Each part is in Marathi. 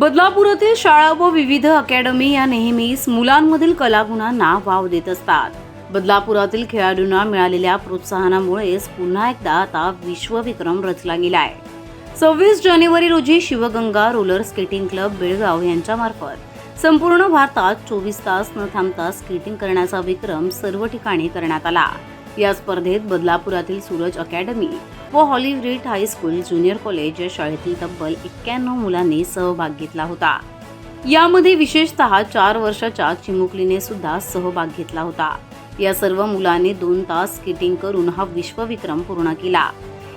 बदलापुरातील शाळा व विविध अकॅडमी या नेहमीच मुलांमधील कलागुणांना वाव देत असतात. बदलापुरातील खेळाडूंना मिळालेल्या प्रोत्साहनामुळेच पुन्हा एकदा आता विश्वविक्रम रचला गेलाय. सव्वीस जानेवारी रोजी Shivganga roller skating club Belgaum यांच्यामार्फत संपूर्ण भारतात चोवीस तास न थांबता स्केटिंग करण्याचा विक्रम सर्व ठिकाणी करण्यात आला. या स्पर्धेत बदलापुरातील सूरज अकॅडमी व हॉलिव्हिड हायस्कूल ज्युनियर कॉलेज या शाळेतील तब्बल एक्क्याण्णव मुलांनी सहभाग घेतला होता. यामध्ये विशेषतः चार वर्षाच्या चिमुकलीने सुद्धा सहभाग घेतला होता. या सर्व मुलांनी दोन तास स्केटिंग करून हा विश्वविक्रम पूर्ण केला.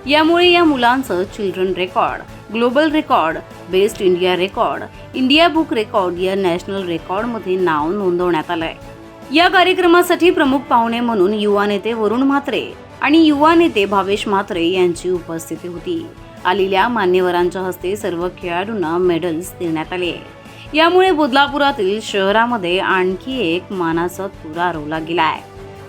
यामुळे या मुलांचं children record global record best India record India book record या नॅशनल रेकॉर्डमध्ये नाव नोंदवण्यात आलंय. या कार्यक्रमासाठी प्रमुख पाहुणे म्हणून युवा नेते वरुण म्हात्रे आणि युवा नेते भावेश म्हात्रे यांची उपस्थिती होती. आलेल्या मान्यवरांच्या हस्ते सर्व खेळाडूंना मेडल्स देण्यात आले. यामुळे बदलापुरातील शहरामध्ये आणखी एक मानाचा तुरा रोवला गेलाय.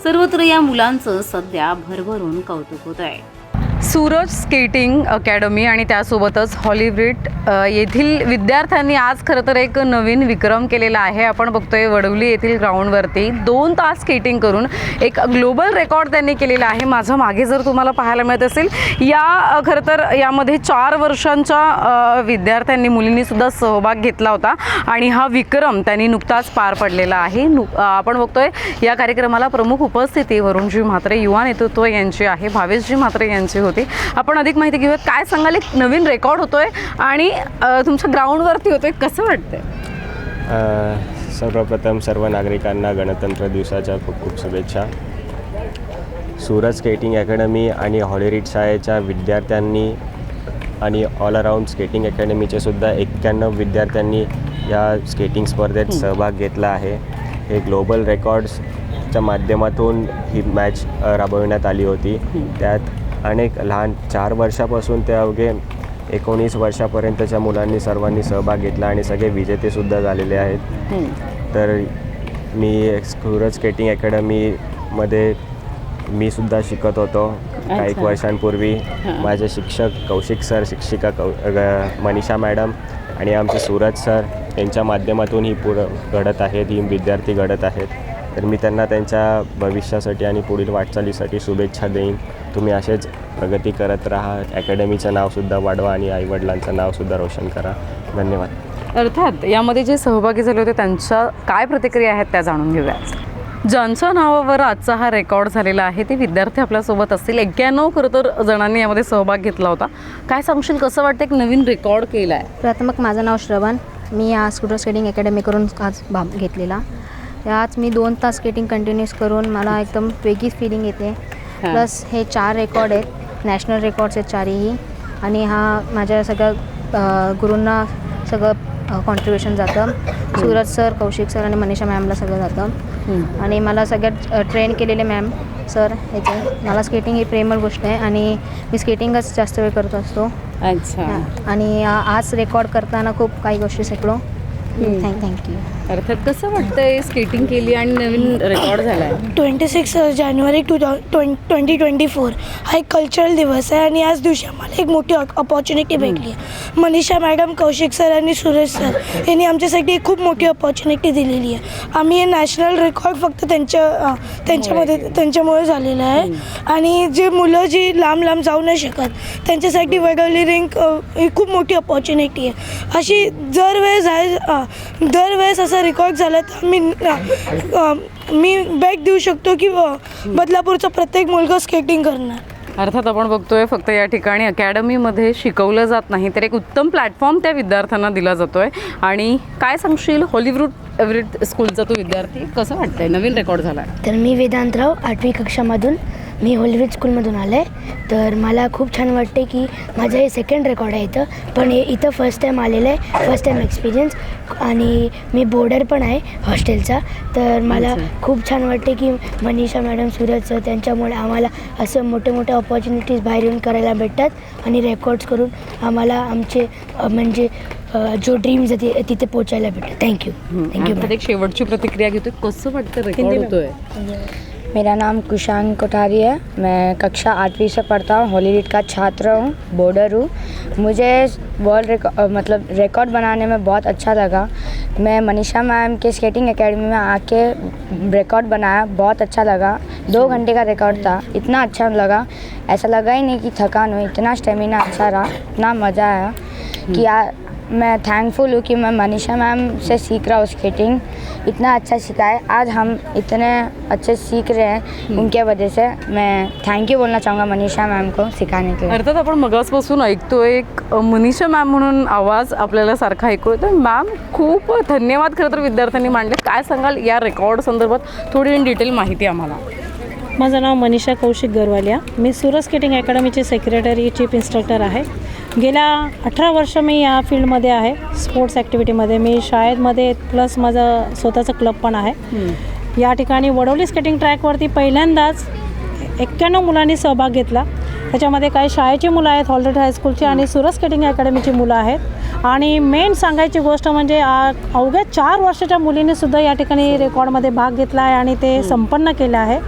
सर्वत्र या मुलांचं सध्या भरभरून कौतुक होत आहे सूरज स्केटिंग अकॅडमी आणि त्यासोबतच हॉलिब्रिट येथील विद्यार्थ्यांनी आज खरं तर एक नवीन विक्रम केलेला आहे. आपण बघतोय वडवली येथील ग्राउंडवरती दोन तास स्केटिंग करून एक ग्लोबल रेकॉर्ड त्यांनी केलेला आहे. माझं मागे जर तुम्हाला पाहायला मिळत असेल या खरं तर यामध्ये चार वर्षांच्या विद्यार्थ्यांनी मुलींनीसुद्धा सहभाग घेतला होता आणि हा विक्रम त्यांनी नुकताच पार पडलेला आहे. नु आपण बघतोय या कार्यक्रमाला प्रमुख उपस्थिती वरुणजी म्हात्रे युवा नेतृत्व यांची आहे. भावेशजी म्हात्रे यांची होती. आपण अधिक माहिती घेऊयात काय सांगाल? एक नवीन रेकॉर्ड होतोय आणि तुमच्या ग्राउंडवरती होतोय. कसं वाटतंय? सर्वप्रथम सर्व नागरिकांना गणतंत्र दिवसाच्या खूप खूप शुभेच्छा. सूरज स्केटिंग अकॅडमी आणि हॉलिरिड शाळेच्या विद्यार्थ्यांनी आणि ऑल अराऊंड स्केटिंग अकॅडमीचे सुद्धा एक्क्याण्णव विद्यार्थ्यांनी या स्केटिंग स्पर्धेत सहभाग घेतला आहे. हे ग्लोबल रेकॉर्ड्सच्या माध्यमातून ही मॅच राबविण्यात आली होती. त्यात अनेक लहान चार वर्षापासून ते अवघे एकोणीस वर्षापर्यंतच्या मुलांनी सर्वांनी सहभाग घेतला आणि सगळे विजेतेसुद्धा झालेले आहेत. तर मी सूरज स्केटिंग अकॅडमीमध्ये मी सुद्धा शिकत होतो. काही. वर्षांपूर्वी माझे शिक्षक कौशिक सर शिक्षिका कौ ग- मनीषा मॅडम आणि आमचे सूरज सर यांच्या माध्यमातून ही पुढं घडत आहेत ही विद्यार्थी घडत आहेत. तर मी त्यांना त्यांच्या भविष्यासाठी आणि पुढील वाटचालीसाठी शुभेच्छा देईन. तुम्ही असेच प्रगती करत राहा. अकॅडमीचं नावसुद्धा वाढवा आणि आईवडिलांचं नावसुद्धा रोशन करा. धन्यवाद. अर्थात यामध्ये जे सहभागी झाले होते त्यांच्या काय प्रतिक्रिया आहेत त्या जाणून घेऊया. ज्यांच्या नावावर आजचा हा रेकॉर्ड झालेला आहे ते विद्यार्थी आपल्यासोबत असतील. एक्क्याण्णव खरं तर जणांनी यामध्ये सहभाग घेतला होता. काय सांगशील कसं वाटतं एक नवीन रेकॉर्ड केला आहे प्रथमक माझं नाव श्रवण. मी या स्कूटर स्केटिंग अकॅडमीकडून आज भाग घेतलेला. आज मी दोन तास स्केटिंग कंटिन्यूस करून मला एकदम वेगळीच फिलिंग येते. प्लस हे चार रेकॉर्ड आहेत. नॅशनल रेकॉर्ड्स आहेत चारही. आणि हा माझ्या सगळ्या गुरूंना सगळं कॉन्ट्रीब्युशन जातं. सूरज सर कौशिक सर आणि मनीषा मॅमला सगळं जातं. आणि मला सगळ्यात ट्रेन केलेले मॅम सर ह्याचे मला स्केटिंग ही प्रेमळ गोष्ट आहे आणि मी स्केटिंगच जास्त वेळ करत असतो. अच्छा. आणि आज रेकॉर्ड करताना खूप काही गोष्टी शिकलो. थँक्यू अर्थात कसं वाटतंय स्केटिंग केली आणि नवीन रेकॉर्ड झाला आहे twenty six January two twen twenty twenty four हा एक कल्चरल दिवस आहे आणि याच दिवशी आम्हाला एक मोठी अपॉर्च्युनिटी भेटली. आहे मनीषा मॅडम कौशिक सर आणि सुरेश सर यांनी आमच्यासाठी एक खूप मोठी अपॉर्च्युनिटी दिलेली आहे. आम्ही हे नॅशनल रेकॉर्ड फक्त त्यांच्या त्यांच्यामध्ये त्यांच्यामुळे झालेलं आहे. आणि जे मुलं जी लांब लांब जाऊ नाही शकत त्यांच्यासाठी वडवली रिंक ही खूप मोठी अपॉर्च्युनिटी आहे. अशी दर वेळेस आहे दरवेळेस असा रेकॉर्ड झाला तर मी मी बॅक देऊ शकतो की बदलापूरचा प्रत्येक मुलगा स्केटिंग करणार? अर्थात आपण बघतोय फक्त या ठिकाणी अकॅडमीमध्ये शिकवलं जात नाही तर एक उत्तम प्लॅटफॉर्म त्या विद्यार्थ्यांना दिला जातोय. आणि काय सांगशील? हॉलिवूड एव्हरेट स्कूलचा तो विद्यार्थी कसं वाटतंय? नवीन रेकॉर्ड झाला तर मी वेदांतराव आठवी कक्षामधून मी होलवेज स्कूलमधून आले. तर मला खूप छान वाटते की माझं हे सेकंड रेकॉर्ड आहे इथं. पण हे इथं फर्स्ट टाईम आलेलं आहे. फर्स्ट टाईम एक्सपिरियन्स आणि मी बोर्डर पण आहे हॉस्टेलचा तर मला. खूप छान वाटते की मनीषा मॅडम सूरज सर त्यांच्यामुळे आम्हाला असं मोठे मोठे ऑपॉर्च्युनिटीज बाहेर येऊन करायला भेटतात. आणि रेकॉर्ड्स करून आम्हाला आमचे म्हणजे जो ड्रीम्स आहे ते तिथे पोचायला भेटतात. थँक्यू थँक्यू शेवटची प्रतिक्रिया घेतोय. कसं वाटतं रेकॉर्ड होतोय? मेरा नाम कुशांग कोठारी है। मैं कक्षा आठवीं से पढ़ता हूँ। हॉलीवुड का छात्र हूँ बॉर्डर हूँ। मुझे वर्ल्ड रिकॉर्ड मतलब रिकॉर्ड बनाने में बहुत अच्छा लगा। मैं मनीषा मैम के स्केटिंग एकेडमी में आके रिकॉर्ड बनाया बहुत अच्छा लगा। दो घंटे का रिकॉर्ड था। इतना अच्छा लगा। ऐसा लगा ही नहीं कि थकान हुई। इतना स्टेमिना अच्छा रहा। इतना मज़ा आया कि आ, मैं थैंकफुल हूँ कि मैं मनीषा मैम से सीख रहा हूँ स्केटिंग इतना अच्छा सिखाए आज हम इतने अच्छे सीख रहे हैं। उनके वजह से मैं थैंक यू बोलना चाहूँगा मनीषा मैम को सिखाने के लिए। अर्थात आपण मगासपासून ऐकतोय एक मनीषा मॅम म्हणून आवाज आपल्याला सारखा ऐकू येतो मॅम खूप धन्यवाद खरं तर विद्यार्थ्यांनी मांडले. काय सांगाल या रेकॉर्ड संदर्भात? थोडी इन डिटेल माहिती आम्हाला. माझं नाव मनीषा कौशिक गरवालिया. मी सुरत स्केटिंग अकॅडमीची सेक्रेटरी चीफ इन्स्ट्रक्टर आहे. गेल्या अठरा वर्ष मी या फील्डमध्ये आहे स्पोर्ट्स ॲक्टिव्हिटीमध्ये. मी शाळेमध्ये प्लस माझं स्वतःचं क्लब पण आहे. या ठिकाणी वडवली स्केटिंग ट्रॅकवरती पहिल्यांदाच एक्क्याण्णव मुलांनी सहभाग घेतला. त्याच्यामध्ये काही शाळेची मुलं आहेत हॉलरेड हायस्कूलची आणि सुरत स्केटिंग अकॅडमीची मुलं आहेत. आणि मेन सांगायची गोष्ट म्हणजे अवघ्या चार वर्षाच्या मुलीने सुद्धा या ठिकाणी रेकॉर्डमध्ये भाग घेतला आहे आणि ते संपन्न केलं आहे.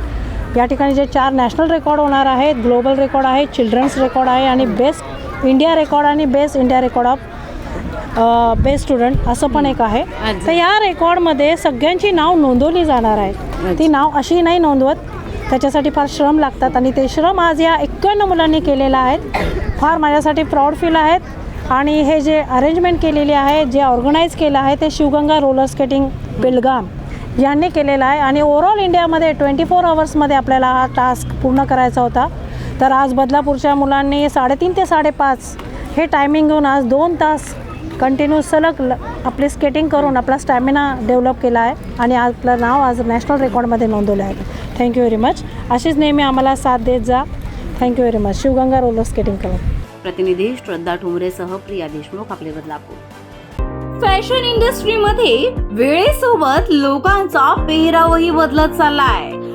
या ठिकाणी जे चार नॅशनल रेकॉर्ड होणार आहेत ग्लोबल रेकॉर्ड आहे चिल्ड्रन्स रेकॉर्ड आहे आणि बेस्ट इंडिया रेकॉर्ड आणि best India record of best student असं पण एक आहे. तर या रेकॉर्डमध्ये सगळ्यांची नाव नोंदवली जाणार आहेत ती नाव अशी नाही नोंदवत. त्याच्यासाठी फार श्रम लागतात आणि ते श्रम आज या एक्क्याण्णव मुलांनी केलेलं आहेत फार माझ्यासाठी प्राऊड फील आहेत. आणि हे जे अरेंजमेंट केलेली आहे जे ऑर्गनाईज केलं आहे ते शिवगंगा रोलर स्केटिंग बेलगाम यांनी केलेलं आहे. आणि ओव्हरऑल इंडियामध्ये ट्वेंटी फोर आवर्समध्ये आपल्याला हा टास्क पूर्ण करायचा होता. तर आज बदलापूरच्या मुलांनी साडेतीन ते साडेपाच हे टायमिंग घेऊन आज दोन तास कंटिन्यू सलग ल आपले स्केटिंग करून आपला स्टॅमिना डेव्हलप केला आहे आणि आपलं नाव आज नॅशनल रेकॉर्डमध्ये नोंदवलं आहे. थँक्यू व्हेरी मच अशीच नेहमी आम्हाला साथ देत जा. Thank you very much Shivganga roller skating club प्रतिनिधी श्रद्धा ठोंबरेसह प्रिया देशमुख आपले बदलापूर. फॅशन इंडस्ट्रीमध्ये वेळेसोबत लोकांचा पेहरावही बदलत चाललाय.